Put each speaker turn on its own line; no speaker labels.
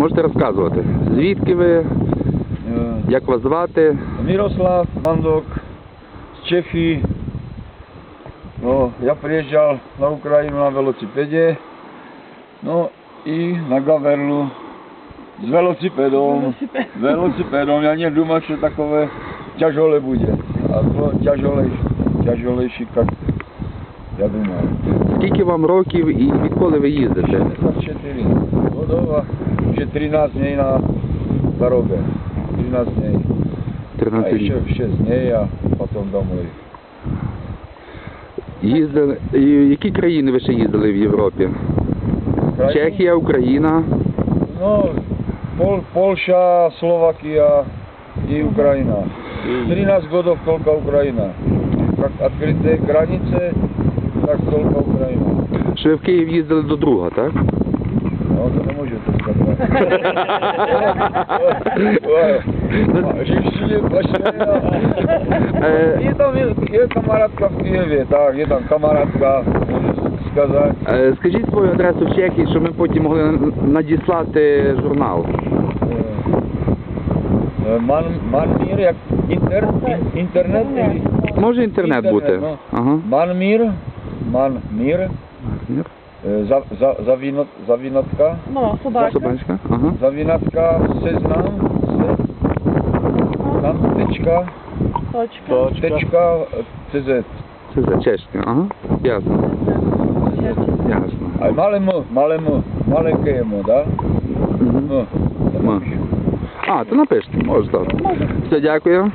Можете розказувати, звідки ви,
E,
як вас звати?
Miroslav Mandok z Čechy. No, ja priježdžal na Ukrajinu na velocipede, no i na Gaverlu s velocipedom. Velocipedom, ja nie думав, що такове тяжоле буде. А то тяжолейші, тяжолейші, як я думав.
Скільки вам років і відколи ви їздите?
64 годова, вже 13 днів на дорозі. 13 днів.
13
А ще
років.
6 днів, а потім домой.
Їздили. І які країни ви ще їздили в Європі?
Крайні-
Чехія, Україна.
Ну, Пол, Польша, Словакия и Украина. 13 годов только Украина. Как открытые границы, так только Украина.
Що ви в Київ їздили до друга, так?
Ну, это не можете сказать. Рішили
Е,
Є там є, камарадка в Києві, так, є там камарадка, можу сказати.
е, Скажіть свою адресу в Чехії, щоб ми потім могли надіслати журнал.
Е, Ман, Манмір, як інтер, інтернет?
Може інтернет бути?
ну.
Ага.
Манмір, Манмір, е, за, за, завінот, завінотка,
Ну, собака.
Собачка. Ага.
завінотка, сезнам, се, там тичка,
Точка.
тичка, е, ЦЗ.
Це за чешська. Ага. Ясно. Ясно.
А малему, малему, маленьке йому, да?
Мгм.
Ну,
Ма. А, то напишіть, може так. Все, дякую.